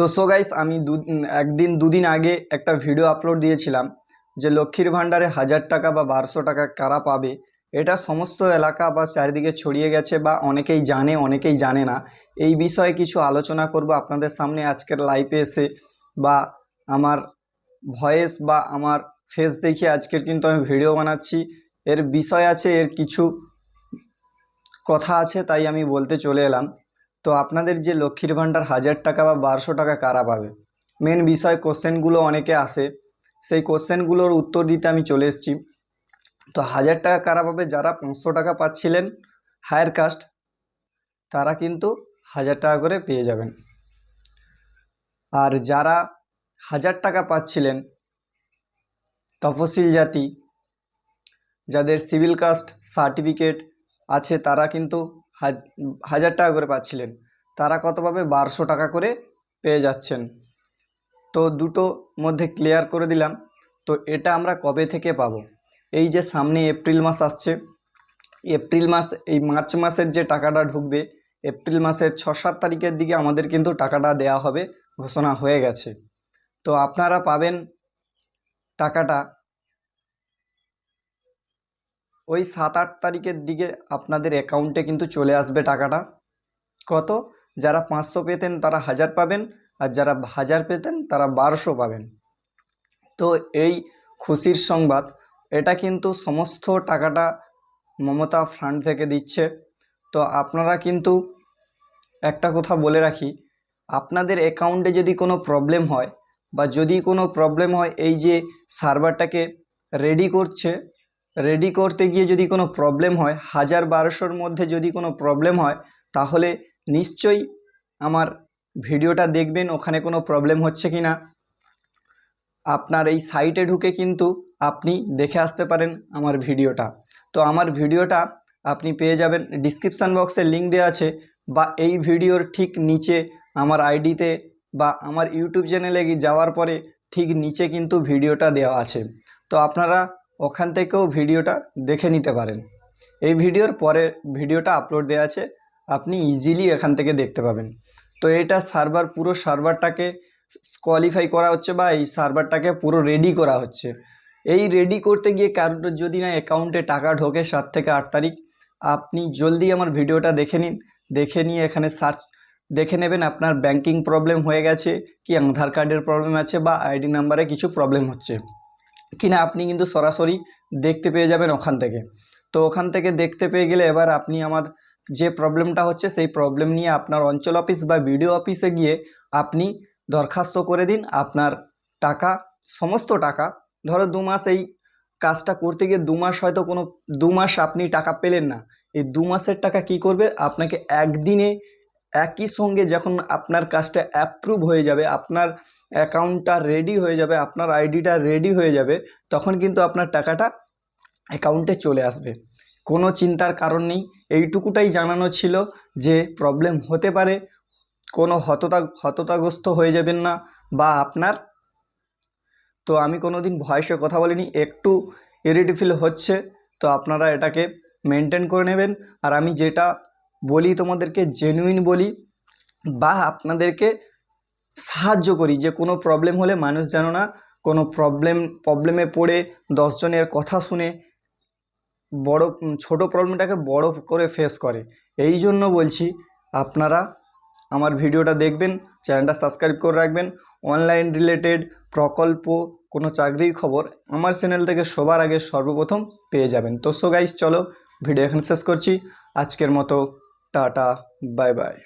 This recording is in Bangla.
তো সো গাইস আমি দু একদিন, দুদিন আগে একটা ভিডিও আপলোড দিয়েছিলাম যে লক্ষ্মীর ভাণ্ডারে হাজার টাকা বা বারোশো টাকা কারা পাবে। এটা সমস্ত এলাকা বা চারিদিকে ছড়িয়ে গেছে বা অনেকেই জানে অনেকেই জানে না। এই বিষয়ে কিছু আলোচনা করব আপনাদের সামনে আজকের লাইভে এসে বা আমার ভয়েস বা আমার ফেস দেখিয়ে আজকের কিন্তু আমি ভিডিও বানাচ্ছি। এর বিষয় আছে, এর কিছু কথা আছে, তাই আমি বলতে চলে এলাম। তো আপনাদের যে লক্ষ্মীর ভাণ্ডার হাজার টাকা বা বারোশো টাকা কারা পাবে? মেন বিষয় কোশ্চেনগুলো অনেকে আসে সেই কোশ্চেনগুলোর উত্তর দিতে আমি চলে এসেছি। তো হাজার টাকা কারা পাবে? যারা পাঁচশো টাকা পাচ্ছিলেন হায়ার কাস্ট তারা কিন্তু হাজার টাকা করে পেয়ে যাবেন। আর যারা হাজার টাকা পাচ্ছিলেন, তফসিল জাতি, যাদের সিভিল কাস্ট সার্টিফিকেট আছে, তারা কিন্তু হাজার টাকা করে পাচ্ছিলেন। তারা কত পাবে? বারোশো টাকা করে পেয়ে যাচ্ছেন। তো দুটো মধ্যে ক্লিয়ার করে দিলাম। তো এটা আমরা কবে থেকে পাবো? এই যে সামনে এপ্রিল মাস আসছে। এপ্রিল মাস, এই মার্চ মাসের যে টাকাটা ঢুকবে, এপ্রিল মাসের ছ সাত তারিখের দিকে আমাদের কিন্তু টাকাটা দেওয়া হবে, ঘোষণা হয়ে গেছে। তো আপনারা পাবেন টাকাটা ওই সাত আট তারিখের দিকে আপনাদের অ্যাকাউন্টে কিন্তু চলে আসবে টাকাটা। কত? যারা পাঁচশো পেতেন তারা হাজার পাবেন আর যারা হাজার পেতেন তারা বারোশো পাবেন। তো এই খুশির সংবাদ, এটা কিন্তু সমস্ত টাকাটা মমতা ফান্ড থেকে দিচ্ছে। তো আপনারা কিন্তু একটা কথা বলে রাখি, আপনাদের অ্যাকাউন্টে যদি কোনো প্রবলেম হয় বা যদি কোনো প্রবলেম হয় এই যে সার্ভারটাকে রেডি করছে রেডি করতে গিয়ে যদি কোনো প্রবলেম হয়, হাজার বারোশোর মধ্যে যদি কোনো প্রবলেম হয়, তাহলে নিশ্চয়ই আমার ভিডিওটা দেখবেন, ওখানে কোনো প্রবলেম হচ্ছে কি না আপনার এই সাইটে ঢুকে কিন্তু আপনি দেখে আসতে পারেন আমার ভিডিওটা। তো আমার ভিডিওটা আপনি পেয়ে যাবেন ডিসক্রিপশান বক্সে লিঙ্ক দেওয়া আছে, বা এই ভিডিওর ঠিক নিচে আমার আইডিতে বা আমার ইউটিউব চ্যানেলে যাওয়ার পরে ঠিক নিচে কিন্তু ভিডিওটা দেওয়া আছে। তো আপনারা ওখান থেকেও ভিডিওটা দেখে নিতে পারেন। এই ভিডিওর পরে ভিডিওটা আপলোড দেওয়া আছে, আপনি ইজিলি এখান থেকে দেখতে পাবেন। তো এটা সার্ভার পুরো সার্ভারটাকে কোয়ালিফাই করা হচ্ছে বা এই সার্ভারটাকে পুরো রেডি করা হচ্ছে। এই রেডি করতে গিয়ে কারোর যদি না অ্যাকাউন্টে টাকা ঢোকে সাত থেকে আট তারিখ, আপনি জলদি আমার ভিডিওটা দেখে নিন। দেখে নিয়ে এখানে সার্চ দেখে নেবেন আপনার ব্যাংকিং প্রবলেম হয়ে গেছে, কি আধার কার্ডের প্রবলেম আছে বা আইডি নাম্বারে কিছু প্রবলেম হচ্ছে। কিনা আপনি কিন্তু সরাসরি দেখতে পেয়ে যাবেন ওখান থেকে। তো ওখান থেকে দেখতে পেয়ে গেলে এবার আপনি আমার যে প্রবলেমটা হচ্ছে, সেই প্রবলেম নিয়ে আপনার অঞ্চল অফিস বা বিডিও অফিসে গিয়ে আপনি দরখাস্ত করে দিন। আপনার টাকা, সমস্ত টাকা, ধরো দু মাস এই কাজটা করতে গিয়ে দু মাস হয়তো কোনো, দু মাস আপনি টাকা পেলেন না। এই দু মাসের টাকা কি করবে? আপনাকে একদিনে একই সঙ্গে যখন আপনার কাজটা অ্যাপ্রুভ হয়ে যাবে, আপনার অ্যাকাউন্টটা রেডি হয়ে যাবে, আপনার আইডিটা রেডি হয়ে যাবে, তখন কিন্তু আপনার টাকাটা অ্যাকাউন্টে চলে আসবে। কোনো চিন্তার কারণ নেই, এইটুকুটাই জানানো ছিল যে প্রবলেম হতে পারে, কোনো হততা, হততাগ্রস্ত হয়ে যাবেন না, বা আপনার, তো আমি কোনো দিন ভয়েসে কথা বলিনি, একটু ইরিটি ফিল হচ্ছে, তো আপনারা এটাকে মেনটেন করে নেবেন। আর আমি যেটা বলি তোমাদেরকে, জেনুইন বলি, বা আপনাদেরকে সাহায্য করি যে কোনো প্রবলেম হলে মানুষ যেন না কোনো প্রবলেম প্রবলেমে পড়ে দশজনের কথা শুনে বড়, ছোট প্রবলেমটাকে বড় করে ফেস করে। এই জন্য বলছি আপনারা আমার ভিডিওটা দেখবেন, চ্যানেলটা সাবস্ক্রাইব করে রাখবেন। অনলাইন রিলেটেড প্রকল্প, কোনো চাকরির খবর আমার চ্যানেল থেকে সবার আগে সর্বপ্রথম পেয়ে যাবেন। তো সো গাইস চলো ভিডিও এখানে শেষ করছি। আজকের মতো, টাটা বাই বাই